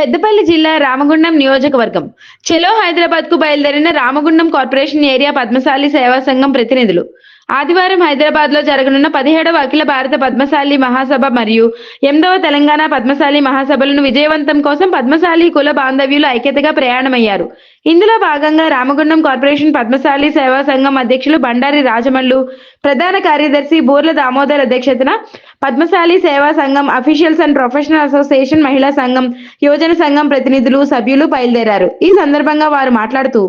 పెద్దపల్లి జిల్లా రామగుండం నియోజకవర్గం. చెలో హైదరాబాద్కు బయలుదేరిన రామగుండం కార్పొరేషన్ ఏరియా పద్మశాలి సేవా సంఘం ప్రతినిధులు. ఆదివారం హైదరాబాద్లో జరగనున్న పదిహేడవ అఖిల భారత పద్మశాలి మహాసభ మరియు ఎనిమిదవ తెలంగాణ పద్మశాలి మహాసభలను విజయవంతం కోసం పద్మశాలి కుల బాంధవ్యులు ఐక్యతగా ప్రయాణమయ్యారు. ఇందులో భాగంగా రామగుండం కార్పొరేషన్ పద్మశాలి సేవా సంఘం అధ్యక్షులు బండారి రాజమల్లు ప్రధాన కార్యదర్శి బూర్ల దామోదర్ అధ్యక్షతన పద్మశాలి సేవా సంఘం అఫీషియల్స్ అండ్ ప్రొఫెషనల్ అసోసియేషన్ మహిళా సంఘం యువజన సంఘం ప్రతినిధులు సభ్యులు బయలుదేరారు. ఈ సందర్భంగా వారు మాట్లాడుతూ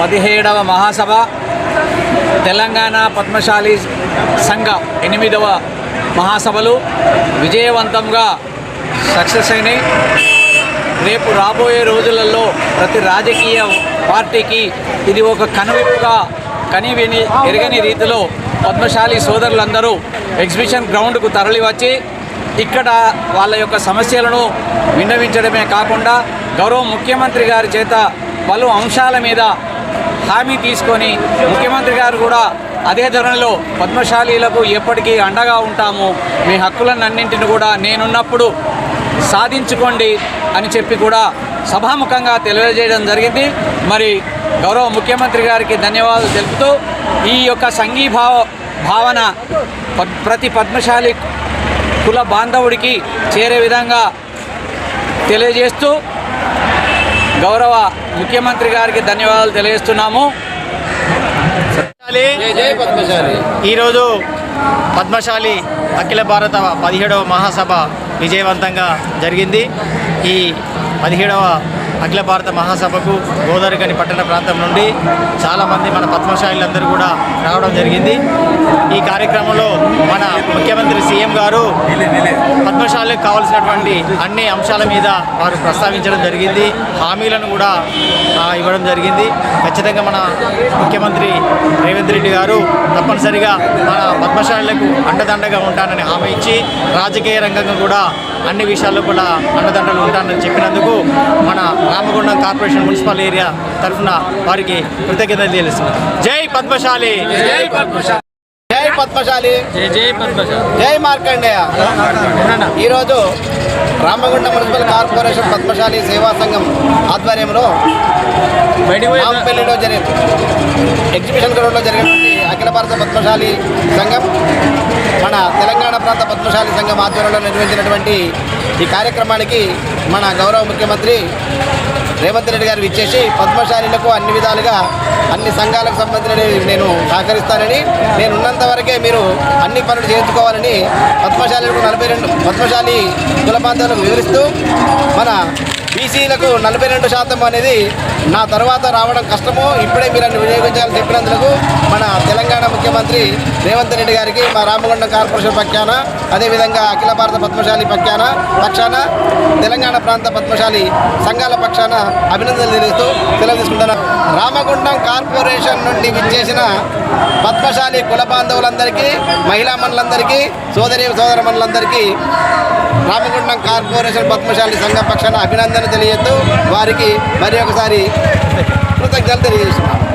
పదిహేడవ మహాసభ తెలంగాణ పద్మశాలి సంఘ ఎనిమిదవ మహాసభలు విజయవంతంగా సక్సెస్ అయినాయి. రేపు రాబోయే రోజులలో ప్రతి రాజకీయ పార్టీకి ఇది ఒక కనువిప్పుగా కనివిని ఎరగని రీతిలో పద్మశాలి సోదరులందరూ ఎగ్జిబిషన్ గ్రౌండ్కు తరలివచ్చి ఇక్కడ వాళ్ళ యొక్క సమస్యలను విన్నవించడమే కాకుండా గౌరవ ముఖ్యమంత్రి గారి చేత పలు అంశాల మీద హామీ తీసుకొని ముఖ్యమంత్రి గారు కూడా అదే ధోరణిలో పద్మశాలీలకు ఎప్పటికీ అండగా ఉంటాము. మీ హక్కులన్నింటిని కూడా నేనున్నప్పుడు సాధించుకోండి అని చెప్పి కూడా సభాముఖంగా తెలియజేయడం జరిగింది. మరి గౌరవ ముఖ్యమంత్రి గారికి ధన్యవాదాలు తెలుపుతూ ఈ యొక్క సంఘీభావ భావన పద్- ప్రతి పద్మశాలి కుల బాంధవుడికి చేరే విధంగా తెలియజేస్తూ గౌరవ ముఖ్యమంత్రి గారికి ధన్యవాదాలు తెలియజేస్తున్నాము. ఈరోజు పద్మశాలి అఖిల భారత పదిహేడవ మహాసభ విజయవంతంగా జరిగింది. ఈ పదిహేడవ అఖిల భారత మహాసభకు గోదావరికని పట్టణ ప్రాంతం నుండి చాలామంది మన పద్మశాలీలందరూ కూడా రావడం జరిగింది. ఈ కార్యక్రమంలో మన ముఖ్యమంత్రి సీఎం గారు పద్మశాలకు కావాల్సినటువంటి అన్ని అంశాల మీద వారు ప్రస్తావించడం జరిగింది. హామీలను కూడా ఇవ్వడం జరిగింది. ఖచ్చితంగా మన ముఖ్యమంత్రి రేవంత్ రెడ్డి గారు తప్పనిసరిగా మన పద్మశాలకు అండదండగా ఉంటానని హామీ ఇచ్చి రాజకీయ రంగంగా కూడా అన్ని విషయాల్లో కూడా అండదండలు ఉంటానని చెప్పినందుకు మన రామగుండం కార్పొరేషన్ మున్సిపల్ ఏరియా తరఫున వారికి కృతజ్ఞతలు తెలుస్తున్నారు జై పద్మశాలి! జై పద్మశాలి! పద్మశాలి. జై మార్కండేయ. ఈరోజు రామగుండం మున్సిపల్ కార్పొరేషన్ పద్మశాలి సేవా సంఘం ఆధ్వర్యంలో రామపల్లిలో జరిగిన ఎగ్జిబిషన్ గ్రౌండ్లో జరిగినటువంటి అఖిల భారత పద్మశాలి సంఘం మన తెలంగాణ ప్రాంత పద్మశాలి సంఘం ఆధ్వర్యంలో నిర్వహించినటువంటి ఈ కార్యక్రమానికి మన గౌరవ ముఖ్యమంత్రి రేవంత్ రెడ్డి గారు ఇచ్చేసి పద్మశాలీలకు అన్ని విధాలుగా అన్ని సంఘాలకు సంబంధించిన నేను సహకరిస్తానని నేను ఉన్నంత వరకే మీరు అన్ని పనులు చేయించుకోవాలని పద్మశాలీలకు నలభై రెండు పద్మశాలి కులపాంతాలకు వివరిస్తూ మన బీసీలకు నలభై రెండు శాతం అనేది నా తర్వాత రావడం కష్టము. ఇప్పుడే మీరు అన్ని వినియోగించాలని చెప్పినందుకు మన తెలంగాణ ముఖ్యమంత్రి రేవంత్ రెడ్డి గారికి మా రామగుండం కార్పొరేషన్ పక్షాన అదేవిధంగా అఖిల భారత పద్మశాలి పక్షాన పక్షాన తెలంగాణ ప్రాంత పద్మశాలి సంఘాల పక్షాన అభినందనలు తెలుస్తూ సెలవు తీసుకుంటున్నాను. రామగుండం కార్పొరేషన్ నుండి విచ్చేసిన పద్మశాలి కుల బాంధవులందరికీ మహిళా మండలందరికీ సోదరి సోదర మండలందరికీ రామగుండం కార్పొరేషన్ పద్మశాలి సంఘం పక్షాన అభినందన తెలియజేస్తూ వారికి మరి ఒకసారి కృతజ్ఞతలు తెలియజేస్తున్నాను.